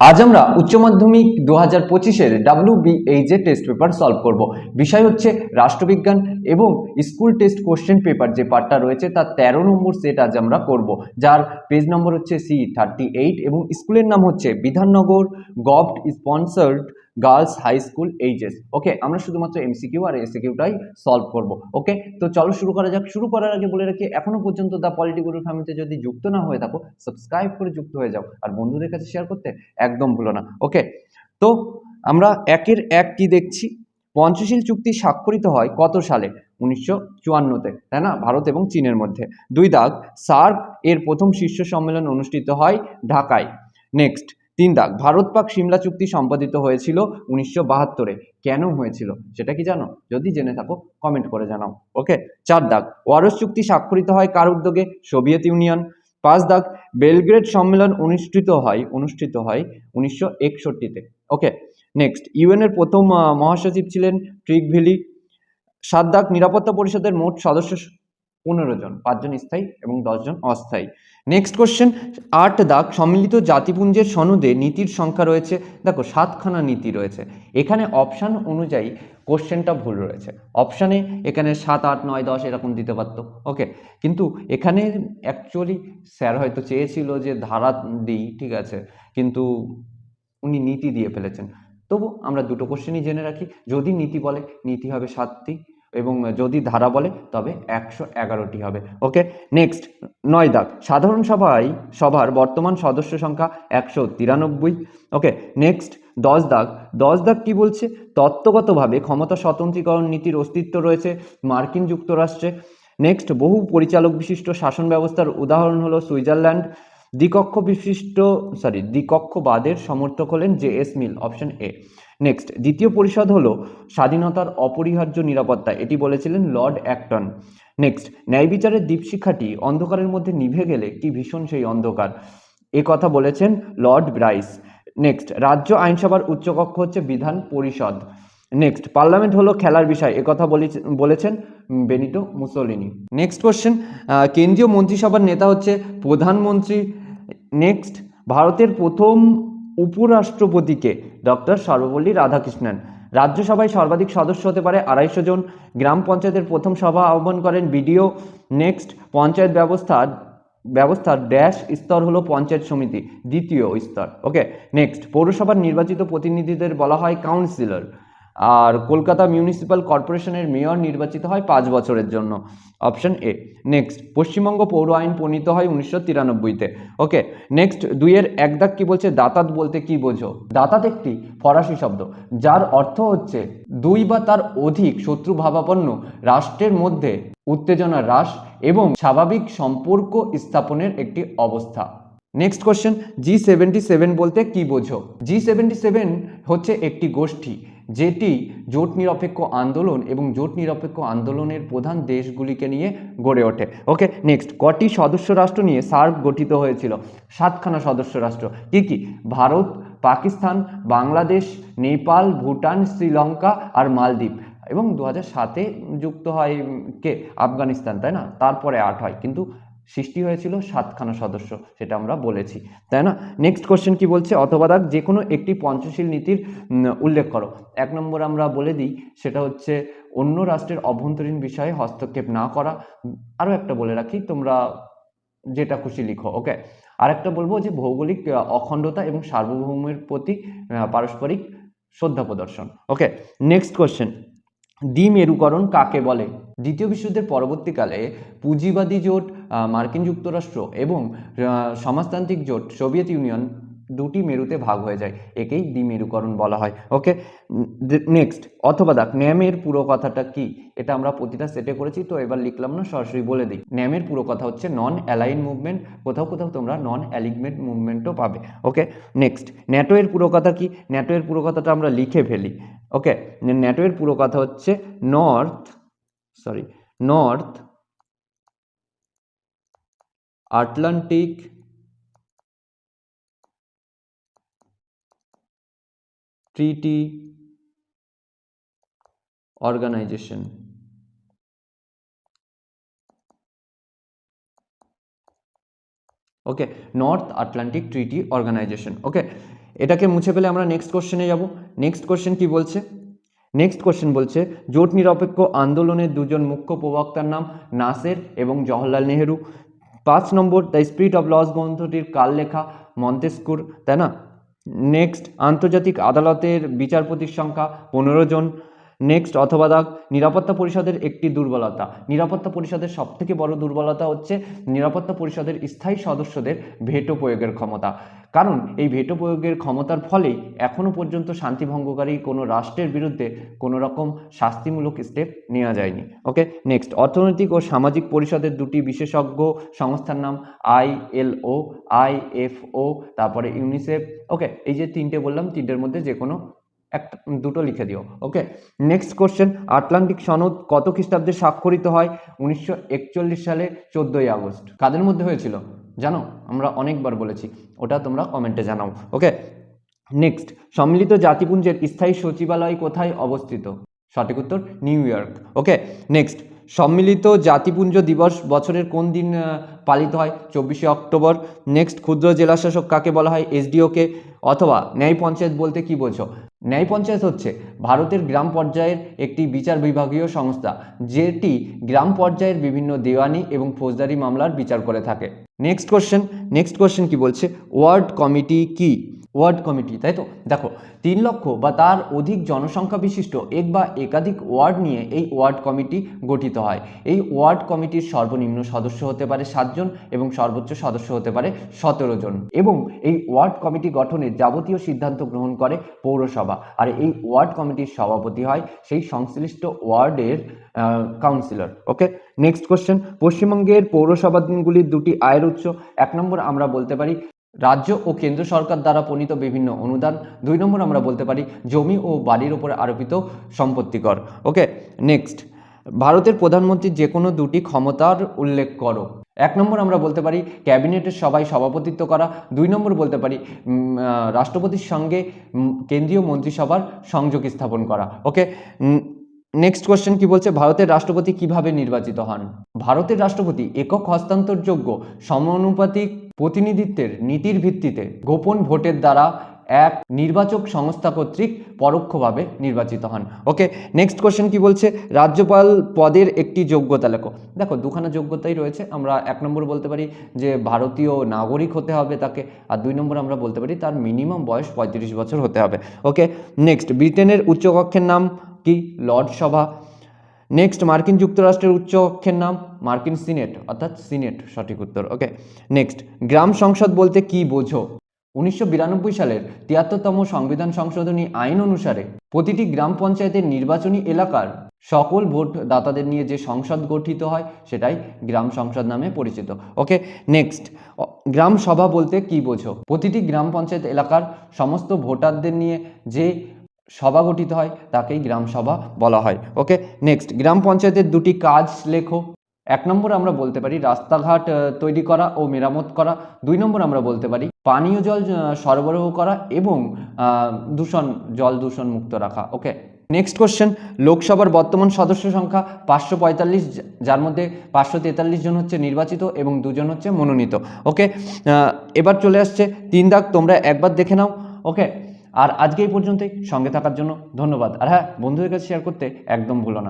আজ আমরা উচ্চ মাধ্যমিক দু হাজার পঁচিশের ডাব্লিউ বিএইচের টেস্ট পেপার সলভ করব। বিষয় হচ্ছে রাষ্ট্রবিজ্ঞান এবং স্কুল টেস্ট কোশ্চেন পেপার যে পার্টটা রয়েছে তার তেরো নম্বর সেট আজ আমরা করব। যার পেজ নম্বর হচ্ছে সি থার্টি এইট এবং স্কুলের নাম হচ্ছে Bidhannagar govt sponsored girls high school HS. Okay, আমরা শুধুমাত্র এমসিকিউ আর এসিকিউটাই সলভ করব, ওকে? তো চলো শুরু করা যাক। শুরু করার আগে বলে রাখি, এখনও পর্যন্ত দ্য পলিটিক্যাল ফ্যামিলিতে যদি যুক্ত না হয়ে থাকো সাবস্ক্রাইব করে যুক্ত হয়ে যাও। আর বন্ধুদের কাছে শেয়ার করতে একদম ভুলো না, ওকে? তো আমরা একের এক কি দেখছি? পঞ্চশীল চুক্তি স্বাক্ষরিত হয় কত সালে? উনিশশো চুয়ান্নতে, তাই না? ভারত এবং চীনের মধ্যে। দুই দাগ, সার্ক এর প্রথম শীর্ষ সম্মেলন অনুষ্ঠিত হয় ঢাকায়। নেক্সট তিন দাগ, ভারত পাক সিমলা চুক্তি সম্পাদিত হয়েছিল উনিশশো বাহাত্তরে। কেন হয়েছিল, সেটা কি জানো? যদি জেনে থাকো কমেন্ট করে জানাও। ওকে চার দাগ, ওয়ারস চুক্তি স্বাক্ষরিত হয় কার উদ্যোগে? Soviet Union. পাঁচ দাগ, বেলগ্রেড সম্মেলন অনুষ্ঠিত হয় অনুষ্ঠিত হয় উনিশশো একষট্টিতে। ওকে নেক্সট ইউএনের প্রথম মহাসচিব ছিলেন ট্রিকভিলি সাত দাগ, নিরাপত্তা পরিষদের মোট সদস্য পনেরো জন পাঁচজন স্থায়ী এবং দশজন অস্থায়ী। নেক্সট কোশ্চেন আট দাগ সম্মিলিত জাতিপুঞ্জের সনদে নীতির সংখ্যা রয়েছে। দেখো, সাতখানা নীতি রয়েছে। এখানে অপশান অনুযায়ী কোশ্চেনটা ভুল রয়েছে। অপশানে এখানে সাত, আট, নয়, দশ এরকম দিতে পারতো। ওকে কিন্তু এখানে অ্যাকচুয়ালি স্যার হয়তো চেয়েছিল যে ধারা দিই, ঠিক আছে? কিন্তু উনি নীতি দিয়ে ফেলেছেন। তবু আমরা দুটো কোশ্চেনই জেনে রাখি। যদি নীতি বলে, নীতি হবে সাতটি। এবং যদি ধারা বলে, তবে একশো এগারোটি হবে। ওকে, নেক্সট, নয় দাগ। সাধারণ সভায়, সভার বর্তমান সদস্য সংখ্যা একশো তিরানব্বই। ওকে, নেক্সট, দশ দাগ। দশ দাগ কি বলছে? তত্ত্বগতভাবে ক্ষমতা স্বতন্ত্রীকরণ নীতির অস্তিত্ব রয়েছে মার্কিন যুক্তরাষ্ট্রে। নেক্সট, বহু পরিচালক বিশিষ্ট শাসন ব্যবস্থার উদাহরণ হলো সুইজারল্যান্ড। দ্বিকক্ষ বিশিষ্ট সরি দ্বিকক্ষবাদের সমর্থক হলেন J S Mill, option A. Next দ্বিতীয় পরিষদ হলো স্বাধীনতার অপরিহার্য নিরাপত্তা, এটি বলেছিলেন লর্ড অ্যাক্টন নেক্সট ন্যায় বিচারের দীপশিখাটি অন্ধকারের মধ্যে নিভে গেলে কি ভীষণ সেই অন্ধকার? এ কথা বলেছেন লর্ড ব্রাইস নেক্সট রাজ্য আইনসভার উচ্চকক্ষ হচ্ছে বিধান পরিষদ। নেক্সট পার্লামেন্ট হলো খেলার বিষয় একথা বলেছে- বলেছেন বেনিটো মুসোলিনি। নেক্সট কোশ্চেন কেন্দ্রীয় মন্ত্রিসভার নেতা হচ্ছে প্রধানমন্ত্রী। নেক্সট ভারতের প্রথম উপরাষ্ট্রপতিকে ডক্টর সর্বপল্লী রাধাকৃষ্ণন। রাজ্যসভায় সর্বাধিক সদস্য হতে পারে আড়াইশো জন। গ্রাম পঞ্চায়েতের প্রথম সভা আহ্বান করেন বিডিও। নেক্সট, পঞ্চায়েত ব্যবস্থার ব্যবস্থার ড্যাশ স্তর হলো পঞ্চায়েত সমিতি, দ্বিতীয় স্তর। ওকে, নেক্সট, পৌরসভার নির্বাচিত প্রতিনিধিদের বলা হয় কাউন্সিলর। আর কলকাতা মিউনিসিপ্যাল কর্পোরেশনের মেয়র নির্বাচিত হয় পাঁচ বছরের জন্য। অপশন এ নেক্সট পশ্চিমবঙ্গ পৌর আইন প্রণীত হয় উনিশশো তিরানব্বইতে। ওকে নেক্সট দুইয়ের এক দাগ কি বলছে? দাতাত বলতে কি বোঝো? দাতাত একটি ফরাসি শব্দ, যার অর্থ হচ্ছে দুই বা তার অধিক শত্রু ভাবাপন্ন, রাষ্ট্রের মধ্যে উত্তেজনা হ্রাস এবং স্বাভাবিক সম্পর্ক স্থাপনের একটি অবস্থা। Next question G seventy seven বলতে কি বোঝো? জি সেভেন্টি সেভেন হচ্ছে একটি গোষ্ঠী যেটি জোট নিরপেক্ষ আন্দোলন এবং জোট নিরপেক্ষ আন্দোলনের প্রধান দেশগুলিকে নিয়ে গড়ে ওঠে। ওকে নেক্সট কটি সদস্য রাষ্ট্র নিয়ে সার্ক গঠিত হয়েছিল? সাতখানা সদস্য রাষ্ট্র। কি কি? ভারত, পাকিস্তান, বাংলাদেশ, নেপাল, ভুটান, শ্রীলঙ্কা আর মালদ্বীপ। এবং দু সাতে যুক্ত হয় কে? আফগানিস্তান, তাই না? তারপরে আট হয়। কিন্তু সৃষ্টি হয়েছিল সাতখানা সদস্য, সেটা আমরা বলেছি। তাই না? নেক্সট কোশ্চেন কি বলছে? অথবা দাগ যে কোনো একটি পঞ্চশীল নীতির উল্লেখ করো। এক নম্বর আমরা বলে দিই, সেটা হচ্ছে অন্য রাষ্ট্রের অভ্যন্তরীণ বিষয়ে হস্তক্ষেপ না করা। আরও একটা বলে রাখি, তোমরা যেটা খুশি লিখো, ওকে? আরেকটা বলব যে ভৌগোলিক অখণ্ডতা এবং সার্বভৌমের প্রতি পারস্পরিক শ্রদ্ধা প্রদর্শন, ওকে? নেক্সট কোশ্চেন দ্বিমেরুকরণ কাকে বলে? দ্বিতীয় বিশ্বযুদ্ধের পরবর্তীকালে পুঁজিবাদী জোট মার্কিন যুক্তরাষ্ট্র এবং সমাজতান্ত্রিক জোট, সোভিয়েত ইউনিয়ন দুটি মেরুতে ভাগ হয়ে যায়। একেই দ্বিমেরুকরণ বলা হয়। ওকে? নেক্সট, অথবা দেখ, ন্যামের পুরো কথাটা কি? এটা আমরা প্রতিটা সেটে করেছি, তো এবার লিখলাম না, সরাসরি বলে দিই। ন্যামের পুরো কথা হচ্ছে নন অ্যালাইন মুভমেন্ট কোথাও কোথাও তোমরা নন অ্যালিগমেন্ট মুভমেন্টও পাবে। ওকে? নেক্সট ন্যাটো এর পুরো কথা কি? ন্যাটো এর পুরো কথাটা আমরা লিখে ফেলি। ওকে? ন্যাটো এর পুরো কথা হচ্ছে north sorry north Atlantic treaty organisation okay north Atlantic treaty organisation okay এটাকে মুছে ফেলে আমরা নেক্সট কোশ্চেনে যাব। নেক্সট কোশ্চেন কি বলছে? নেক্সট কোশ্চেন বলছে, জোট নিরপেক্ষ আন্দোলনের দুজন মুখ্য প্রবক্তার নাম নাসের এবং জওহরলাল নেহেরু। পাঁচ নম্বর দ্য স্পিরিট অফ লস গ্রন্থটির কাল লেখা মন্তেস্কুর তাই না? নেক্সট, আন্তর্জাতিক আদালতের বিচারপতির সংখ্যা পনেরো জন। নেক্সট, অথবা দাগ নিরাপত্তা পরিষদের একটি দুর্বলতা। নিরাপত্তা পরিষদের সবথেকে বড় দুর্বলতা হচ্ছে নিরাপত্তা পরিষদের স্থায়ী সদস্যদের ভেটো প্রয়োগের ক্ষমতা। কারণ এই ভেটো প্রয়োগের ক্ষমতার ফলেই এখনও পর্যন্ত শান্তিভঙ্গকারী কোনো রাষ্ট্রের বিরুদ্ধে কোনো রকম শাস্তিমূলক স্টেপ নেওয়া যায়নি। ওকে নেক্সট অর্থনৈতিক ও সামাজিক পরিষদের দুটি বিশেষজ্ঞ সংস্থার নাম আইএলও আইএফও তারপরে ইউনিসেফ। ওকে এই যে তিনটে বললাম, তিনটের মধ্যে যে কোনো একটা, দুটো লিখে দিও। ওকে নেক্সট কোশ্চেন আটলান্টিক সনদ কত খ্রিস্টাব্দে স্বাক্ষরিত হয়? উনিশশো একচল্লিশ সালে চোদ্দোই আগস্ট। কাদের মধ্যে হয়েছিল? জানো, আমরা অনেকবার বলেছি, ওটা তোমরা কমেন্টে জানাও ওকে নেক্সট সম্মিলিত জাতিপুঞ্জের স্থায়ী সচিবালয় কোথায় অবস্থিত? সঠিক উত্তর নিউ ইয়র্ক ওকে নেক্সট সম্মিলিত জাতিপুঞ্জ দিবস বছরের কোন দিন পালিত হয়? চব্বিশে অক্টোবর। নেক্সট ক্ষুদ্র জেলাশাসক কাকে বলা হয়? এসডিওকে। অথবা ন্যায় পঞ্চায়েত বলতে কি বোঝো? ন্যায় পঞ্চায়েত হচ্ছে ভারতের গ্রাম পর্যায়ের একটি বিচার বিভাগীয় সংস্থা, যেটি গ্রাম পর্যায়ের বিভিন্ন দেওয়ানি এবং ফৌজদারি মামলার বিচার করে থাকে। নেক্সট কোশ্চেন নেক্সট কোশ্চেন কি বলছে? ওয়ার্ড কমিটি কি? ওয়ার্ড কমিটি, তাই তো? দেখো, তিন লক্ষ বা তার অধিক জনসংখ্যা বিশিষ্ট এক বা একাধিক ওয়ার্ড নিয়ে এই ওয়ার্ড কমিটি গঠিত হয়। এই ওয়ার্ড কমিটির সর্বনিম্ন সদস্য হতে পারে সাতজন এবং সর্বোচ্চ সদস্য হতে পারে সতেরো জন এবং এই ওয়ার্ড কমিটি গঠনের যাবতীয় সিদ্ধান্ত গ্রহণ করে পৌরসভা। আর এই ওয়ার্ড কমিটির সভাপতি হয় সেই সংশ্লিষ্ট ওয়ার্ডের কাউন্সিলর ওকে নেক্সট কোশ্চেন পশ্চিমবঙ্গের পৌরসভাগুলির দুটি আয়ের উৎস। এক নম্বর আমরা বলতে পারি রাজ্য ও কেন্দ্র সরকার দ্বারা প্রণীত বিভিন্ন অনুদান। দুই নম্বর আমরা বলতে পারি, জমি ও বাড়ির উপরে আরোপিত সম্পত্তিকর। ওকে, নেক্সট। ভারতের প্রধানমন্ত্রীর যে কোনো দুটি ক্ষমতার উল্লেখ করো। এক নম্বর আমরা বলতে পারি, ক্যাবিনেটের সভায় সভাপতিত্ব করা। দুই নম্বর বলতে পারি রাষ্ট্রপতির সঙ্গে কেন্দ্রীয় মন্ত্রিসভার সংযোগ স্থাপন করা। ওকে নেক্সট কোয়েশ্চেন কি বলছে, ভারতের রাষ্ট্রপতি কীভাবে নির্বাচিত হন? ভারতের রাষ্ট্রপতি একক হস্তান্তরযোগ্য, সমানুপাতিক প্রতিনিধিত্বের নীতির ভিত্তিতে গোপন ভোটের দ্বারা এক নির্বাচক সংস্থা কর্তৃক পরোক্ষভাবে নির্বাচিত হন। ওকে নেক্সট কোশ্চেন কি বলছে? রাজ্যপাল পদের একটি যোগ্যতা লেখো। দেখো, দুখানা যোগ্যতাই রয়েছে। আমরা এক নম্বর বলতে পারি যে ভারতীয় নাগরিক হতে হবে তাকে, আর দুই নম্বর আমরা বলতে পারি তার মিনিমাম বয়স পঁয়ত্রিশ বছর হতে হবে। ওকে নেক্সট ব্রিটেনের উচ্চকক্ষের নাম কি? লর্ড সভা। নেক্সট মার্কিন যুক্তরাষ্ট্রের উচ্চ কক্ষের নাম মার্কিন সিনেট অর্থাৎ সিনেট সঠিক উত্তর ওকে নেক্সট গ্রাম সংসদ বলতে কি বোঝো? উনিশশো বিরানব্বই সালের তিয়াত্তরতম সংবিধান সংশোধনী আইন অনুসারে প্রতিটি গ্রাম পঞ্চায়েতের নির্বাচনী এলাকার সকল ভোট দাতাদের নিয়ে যে সংসদ গঠিত হয়, সেটাই গ্রাম সংসদ নামে পরিচিত ওকে নেক্সট গ্রাম সভা বলতে কি বোঝো? প্রতিটি গ্রাম পঞ্চায়েত এলাকার সমস্ত ভোটারদের নিয়ে যে সভা গঠিত হয়, তাকেই গ্রাম সভা বলা হয়। ওকে নেক্সট গ্রাম পঞ্চায়েতের দুটি কাজ লেখো। এক নম্বর আমরা বলতে পারি রাস্তাঘাট তৈরি করা ও মেরামত করা। দুই নম্বর আমরা বলতে পারি পানীয় জল সরবরাহ করা এবং দূষণ, জল দূষণ মুক্ত রাখা। ওকে নেক্সট কোশ্চেন লোকসভার বর্তমান সদস্য সংখ্যা পাঁচশো পঁয়তাল্লিশ যার মধ্যে পাঁচশো তেতাল্লিশ জন হচ্ছে নির্বাচিত এবং দুজন হচ্ছে মনোনীত। ওকে এবার চলে আসছে তিন দাগ, তোমরা একবার দেখে নাও। ওকে আর আজকে এই পর্যন্তই। সঙ্গে থাকার জন্য ধন্যবাদ। আর হ্যাঁ বন্ধুদের কাছে শেয়ার করতে একদম ভুলো না।